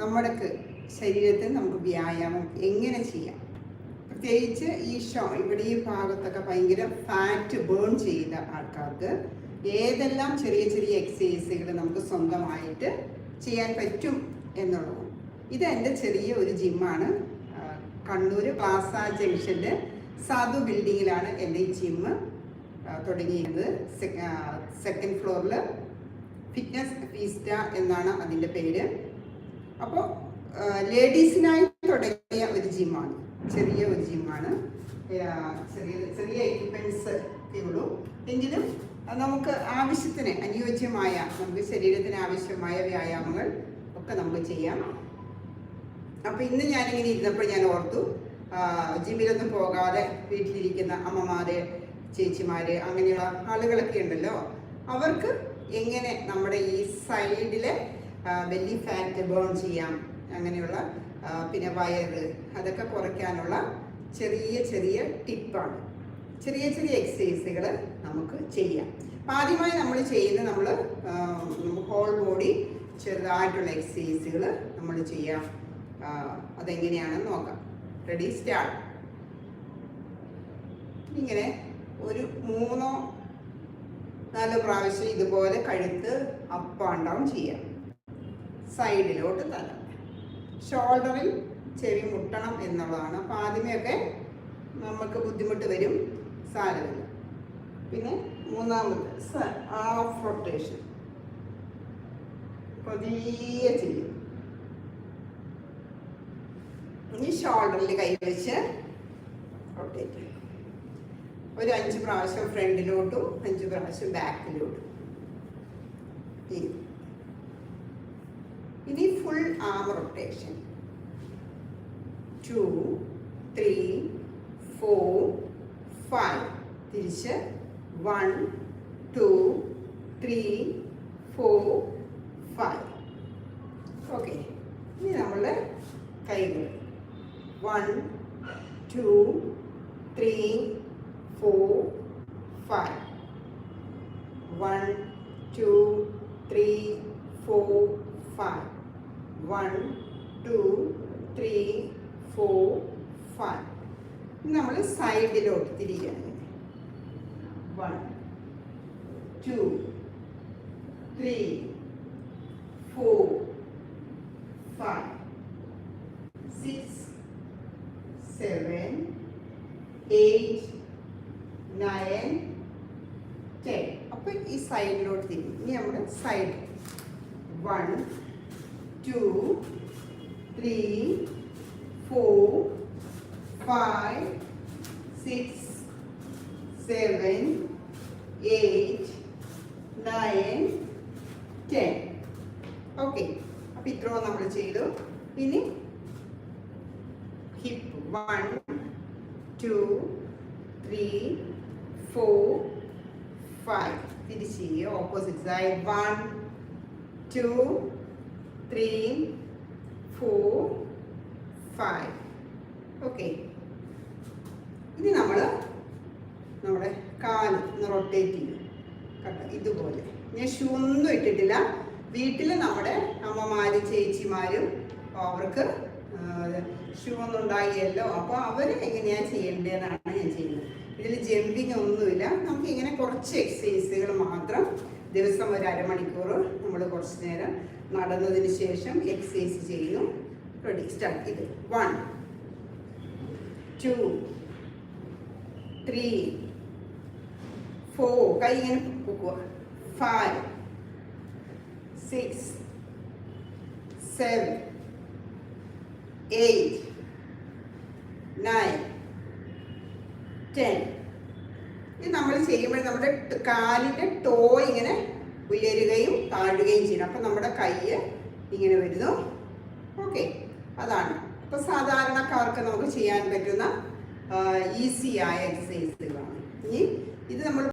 നമ്മുടെ ശരീരത്തിൽ നമുക്ക് വ്യായാമം എങ്ങനെ ചെയ്യാം? പ്രത്യേകിച്ച് ഈ ഷോ ഇവിടെ ഈ ഭാഗത്തൊക്കെ ഭയങ്കര ഫാറ്റ് ബേൺ ചെയ്ത ആൾക്കാർക്ക് ഏതെല്ലാം ചെറിയ ചെറിയ എക്സസൈസുകൾ നമുക്ക് സ്വന്തമായിട്ട് ചെയ്യാൻ പറ്റും എന്നുള്ളത്. ഇത് എന്റെ ചെറിയ ഒരു ജിമ്മാണ് കണ്ണൂർ പ്ലാസ ജംഗ്ഷന്റെ സാധു ബിൽഡിങ്ങിലാണ് എന്റെ ഈ ജിമ്മ് തുടങ്ങിയിരുന്നത്. സെക്കൻഡ് ഫ്ലോറിൽ ഫിറ്റ്നസ് ഫീസ്റ്റ എന്നാണ് അതിന്റെ പേര്. അപ്പോൾ ലേഡീസിനായി തുടങ്ങിയ ഒരു ജിമ്മാണ് ചെറിയ ഒരു ജിമ്മാണ് ചെറിയ ചെറിയ എക്യുപ്മെന്റ്സ് ഒക്കെ ഉള്ളൂ. എങ്കിലും നമുക്ക് ആവശ്യത്തിന് അനുയോജ്യമായ നമുക്ക് ശരീരത്തിന് ആവശ്യമായ വ്യായാമങ്ങൾ ഒക്കെ നമുക്ക് ചെയ്യാം. അപ്പോൾ ഇന്ന് ഞാനിങ്ങനെ ഇരുന്നപ്പോൾ ഞാൻ ഓർത്തു ജിമ്മിലൊന്നും പോകാതെ വീട്ടിലിരിക്കുന്ന അമ്മമാര് ചേച്ചിമാര് അങ്ങനെയുള്ള ആളുകളൊക്കെ ഉണ്ടല്ലോ. അവർക്ക് എങ്ങനെ നമ്മുടെ ഈ സൈഡിലെ വെല്ലി ഫാറ്റ് ബേൺ ചെയ്യാം അങ്ങനെയുള്ള പിന്നെ വയറ് അതൊക്കെ കുറയ്ക്കാനുള്ള ചെറിയ ചെറിയ ടിപ്പാണ് ചെറിയ ചെറിയ എക്സസൈസുകൾ നമുക്ക് ചെയ്യാം. അപ്പം ആദ്യമായി നമ്മൾ ചെയ്യുന്ന നമ്മൾ ഹോൾ ബോഡി ചെറുതായിട്ടുള്ള എക്സസൈസുകൾ നമ്മൾ ചെയ്യാം. അതെങ്ങനെയാണെന്ന് നോക്കാം. റെഡി സ്റ്റാർട്ട് ഇങ്ങനെ ഒരു മൂന്നോ നാലോ പ്രാവശ്യം ഇതുപോലെ കഴുത്ത് അപ്പ് ആൻഡ് ഡൗൺ ചെയ്യാം. സൈഡിലോട്ട് തല. ഷോൾഡറിൽ ചെവി മുട്ടണം എന്നുള്ളതാണ്. അപ്പം ആദ്യമേയൊക്കെ നമുക്ക് ബുദ്ധിമുട്ട് വരും സാരമില്ല. പിന്നെ മൂന്നാമത് ഹാഫ് റൊട്ടേഷൻ പതിയെ ചെയ്യും ഇനി ഷോൾഡറിൽ കൈവച്ച് റൊട്ടേറ്റ് ഒരു അഞ്ച് പ്രാവശ്യം ഫ്രണ്ടിലോട്ടും അഞ്ച് പ്രാവശ്യം ബാക്കിലോട്ടും ചെയ്യും ഇനി full arm rotation two three four five തിരിച്ച് one two three four five okay ഇനി നമ്മൾ കൈകൾ one two three four five one two three four five one two three four five നമ്മൾ സൈഡിലോട്ട് തിരിയാണ് one two three four five six seven eight nine ten അപ്പോൾ ഈ സൈഡിലോട്ട് തിരിയും ഇനി നമ്മുടെ side one two three, four, five, six, seven, eight, nine, ten. Okay അപ്പോൾ ഇത്രയും നമ്മൾ ചെയ്തു. ഇനി hip one two three four five തിരിച്ച് opposite side one two three four five okay ഇനി നമ്മൾ നമ്മുടെ കാൽ ഒന്ന് റൊട്ടേറ്റ് ചെയ്യും. കേട്ടോ ഇതുപോലെ. ഞാൻ ഷൂ ഒന്നും ഇട്ടിട്ടില്ല. വീട്ടിൽ നമ്മുടെ അമ്മമാരും ചേച്ചിമാരും അവർക്ക് ഷൂ ഒന്നും ഉണ്ടാകിയല്ലോ അപ്പോൾ അവർ എങ്ങനെയാണ് ചെയ്യേണ്ടതെന്നാണ് ഞാൻ ചെയ്യുന്നത്. ഇതിൽ ജമ്പിങ് ഒന്നുമില്ല. നമുക്ക് ഇങ്ങനെ കുറച്ച് എക്സസൈസുകൾ മാത്രം ദിവസം ഒരു അരമണിക്കൂർ നമ്മൾ കുറച്ച് നേരം നടന്നതിന് ശേഷം എക്സസൈസ് ചെയ്യുന്നു. റെഡി സ്റ്റാർട്ട് ഇത് വൺ ടു ത്രീ ഫോർ കൈ ഇങ്ങനെ പൊക്കുക five six seven eight nine ten ഇത് നമ്മൾ ചെയ്യുമ്പോൾ നമ്മുടെ കാലിന്റെ ടോ ഇങ്ങനെ ഉയരുകയും താഴുകയും ചെയ്യണം അപ്പം നമ്മുടെ കൈ ഇങ്ങനെ വരുന്നു. ഓക്കെ. അതാണ്. അപ്പം സാധാരണക്കാർക്ക് നമുക്ക് ചെയ്യാൻ പറ്റുന്ന ഈസിയായ എക്സസൈസുകളാണ്. ഇനി ഇത് നമ്മൾ